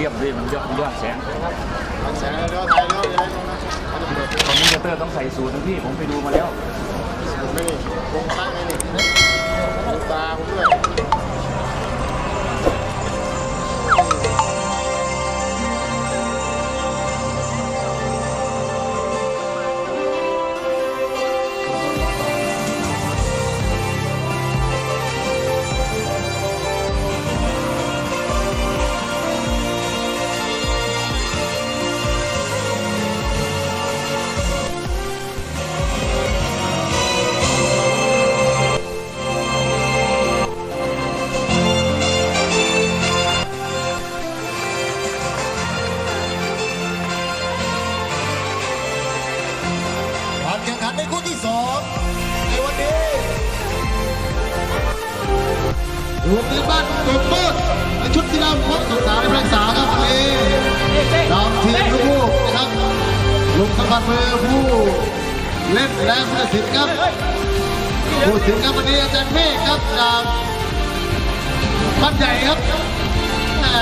เรียบด้วยมันยอดยอดแสงแสงเลี้ยวไทยเลี้ยวอะไรตรงนั้นเขาจเปิดคอมมิวเตอร์ต้องใส่สูตรนะพี่ผมไปดูมาแล้วไม่นี่วงตั้งไงนี่ตาผมด้วย โรงเรียนบ้านกบต้นและชุดกีฬาพบสงขลาในระศึกษาครับวันนี้ดาวทีมลูกนะครับลงสมผัสมือผู้เล่นและผู้ตัดสินครับผู้ตัดสินครับวันนี้อาจารย์เมฆครับจากบ้านใหญ่ครับอ่า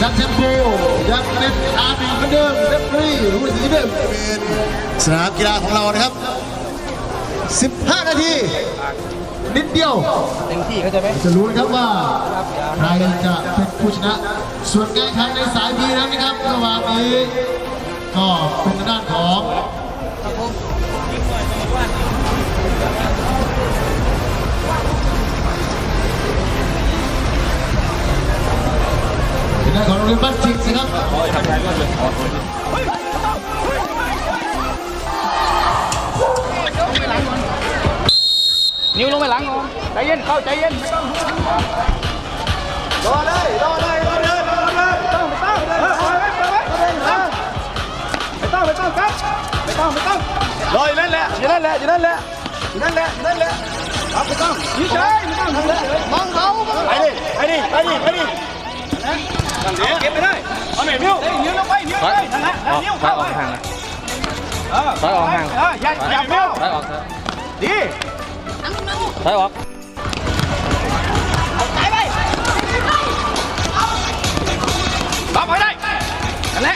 จันเชมพูยังเป็นอาบีเหมือนเดิมเรฟรีรู้สีเดิมเป็นสนามกีฬาของเรานะครับ 15 นาที นิดเดียวเต็มที่เขาจะไหมจะรู้นะครับว่าใครจะเป็นผู้ชนะ ส่วนการแข่งขันในสายบีนั้นนะครับระหว่างนี้ก็เป็นทางด้านของเป็นทางของโรงเรียนบ้านจิกนะครับ นิ้วลงไปหลังก่อนใจเย็นเข้าใจเย็นไม่ต้องรอเลยรอเลยรอเลยรอเลยต้องไม่ต้องไม่ต้องไม่ต้องไม่ต้องครับไม่ต้องไม่ต้องรออยู่นั่นแหละอยู่นั่นแหละอยู่นั่นแหละอยู่นั่นแหละอยู่นั่นแหละครับไม่ต้องยืดเฉยไม่ต้องทำเลยมองเขาไปดิไปดิไปดิไปดินั่นเดี๋ยวเก็บไปได้เอาไหนนิ้วนิ้วลงไปนิ้วถอยนั่นแหละนิ้วเข้าไปออกไปห่างนะเออถอยออกห่างอย่าอย่าเบี้ยวถอยออกเถอะดี ถอยออกรับให้ได้นั่นแ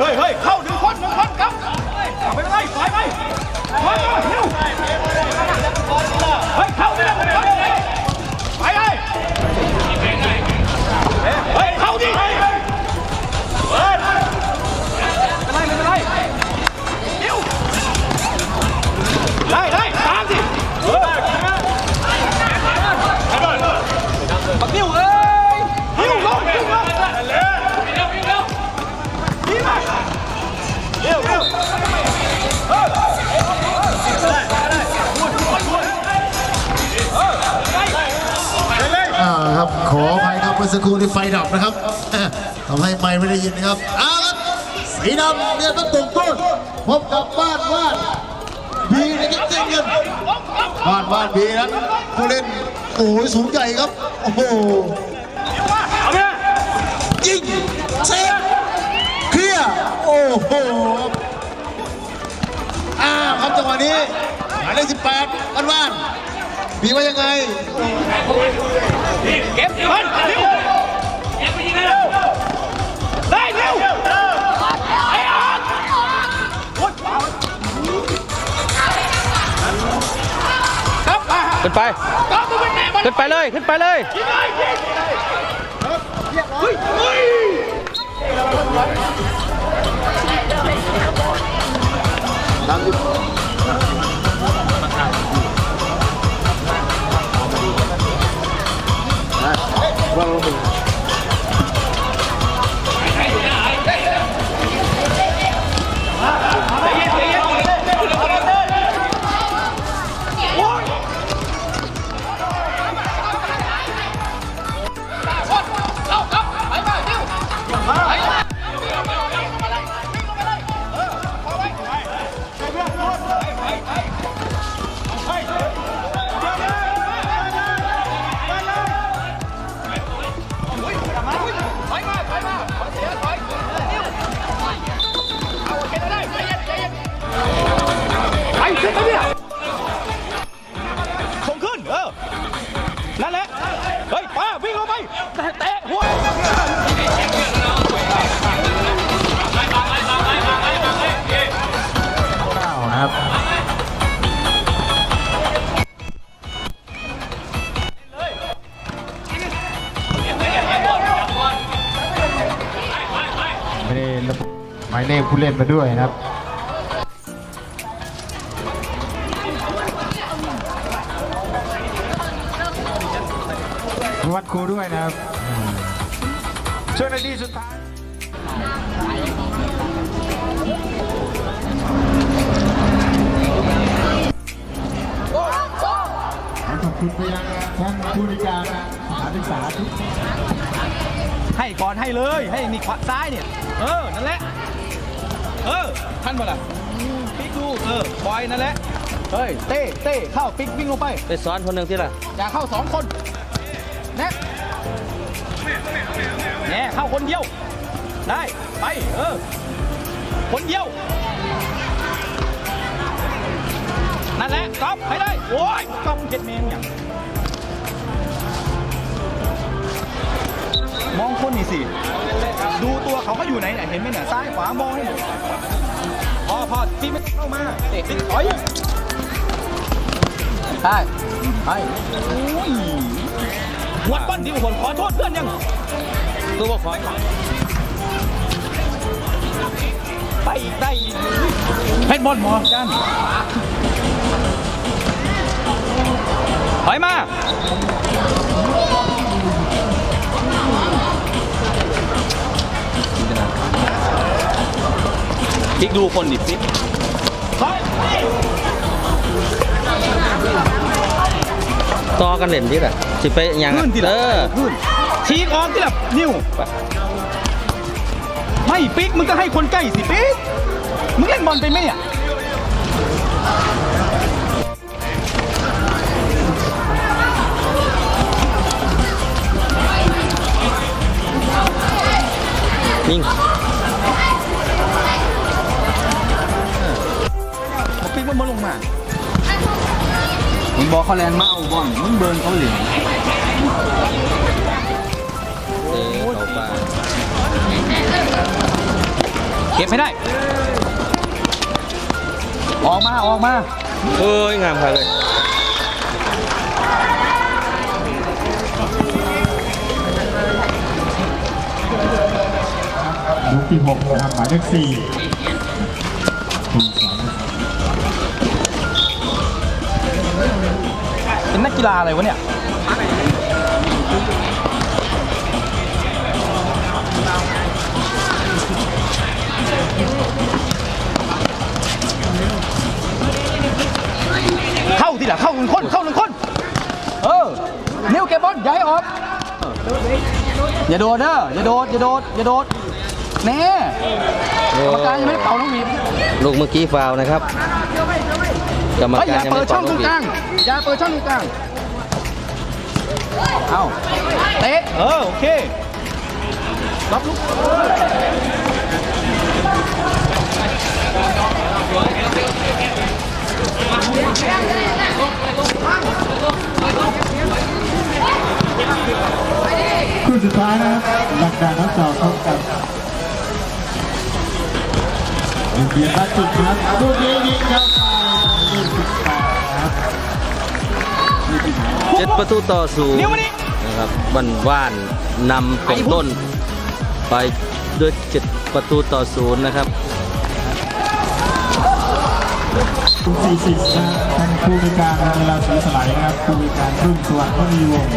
เฮ้ยเฮ้ยเข้า ครับ ขออภัยครับเมื่อสักครู่ที่ไฟดับนะครับทำให้ไม่ไม่ได้ยินนะครับเอาครับสีดำเนี่ยต้องตกต้นพบกับบ้านบ้านบีนะครับเจงเงินบ้านบ้านบีนั้นผู้เล่นโอ้ยสูงใหญ่ครับโอ้โหยยิงเซฟเคลียร์โอ้โหอ้าวครับจังหวะนี้หมายเลขสิบแปดบ้านบ้านบีว่ายังไง เก็บดิ้วเก็บไปยิงเร็วได้นิ้วไอ้ออนครับมาขึ้นไปครับมึงเป็นแม่มันขึ้นไปเลย ขึ้นไปเลย ยิงเลยยิงเฮ้ยเฮ้ยใจเย็น ใายเลขผู้เล่นมาด้วยนะครับวัดครูด้วยนะครับช่วงนาทีสุดท้าย ขอบคุณไปยังท่านผู้บริการสถานศึกษาทุกให้ก่อนให้เลยให้นี่ขวาซ้ายเนี่ย เออ นั่นแหละ เออ ท่านบ่ล่ะปิ๊กดู เออปล่อยนั่นแหละ เฮ้ย เต้ เต้เข้าปิ๊กวิ่งลงไป ไปซ้อนคนหนึ่งที่ละอย่าเข้าสองคนแน่แน่เข้าคนเดียว ได้ ไป เออ คนเดียว นั่นแหละก๊อปไปได้ โอ้ยก๊อปเก็ดเมมอย่าง มองคนนี่สิ ดูตัวเขาเขาอยู่ไหนเนี่ยเห็นไหมเนี่ยซ้ายขวามองให้หมดพอพอที่ไม่เข้ามาเตะติดถอยใช่ไปโอ้ยหวดปั้นที่บุคคลขอโทษเพื่อนยังตัวบอกขอไปอีกได้อีกเพชรบอลหมอกันถอยมา ดูคนดิพลิกถอยต่อกันเล่นที่ละสิไปยังขึ้นทีเอละอขึ้นฉีกออกทีละนิ้วไม่ปิ๊กมึงก็ให้คนใกล้สิปิ๊กมึงเล่นบอลเป็นไหมเนี่ยนิ่ง มันมาลงมามึงบอกเขาแลนมาเอาบอลมึงเบิร์นเขาเหลืองเออเขาปลาเก็บไม่ได้ ออกมาออกมาเอ้ยงามครับเลยลูกที่หกนะครับหมายเลขสี่ เป็นนักกีฬาอะไรวะเนี่ยเข้าทีละเข้าหนึ่งคนเข้าหนึ่งคน เออนิ้วเก็บบอลย้ายออกอย่าโดดเด้ออย่าโดดอย่าโดดอย่าโดดแน่กรรมการยังไม่ได้เป่าน้องหวีลูกเมื่อกี้ฟาวนะครับ กรรมเฮ้ยกาอรย่ายังเปิไม่ดช่องตรงกลางอย่าเปิดช่องตรงกลางเอาเตะเออโอเครับลูกคู่สุดท้ายนะครับหลักการนักจ่อพบกับโรงเรียนบ้านจุดครับลูกนี้ยิงครับ เจ็ดประตูต่อศูนย์นิ้วมานี่นะครับบันว่านนำของต้น ไปด้วยเจ็ดประตูต่อศูนย์นะครับคุณสี่สิบนะครับท่านผู้บริการเวลาสีสไลด์นะครับผู้บริการรุ่งสวัสดิ์ก็มีวงศ์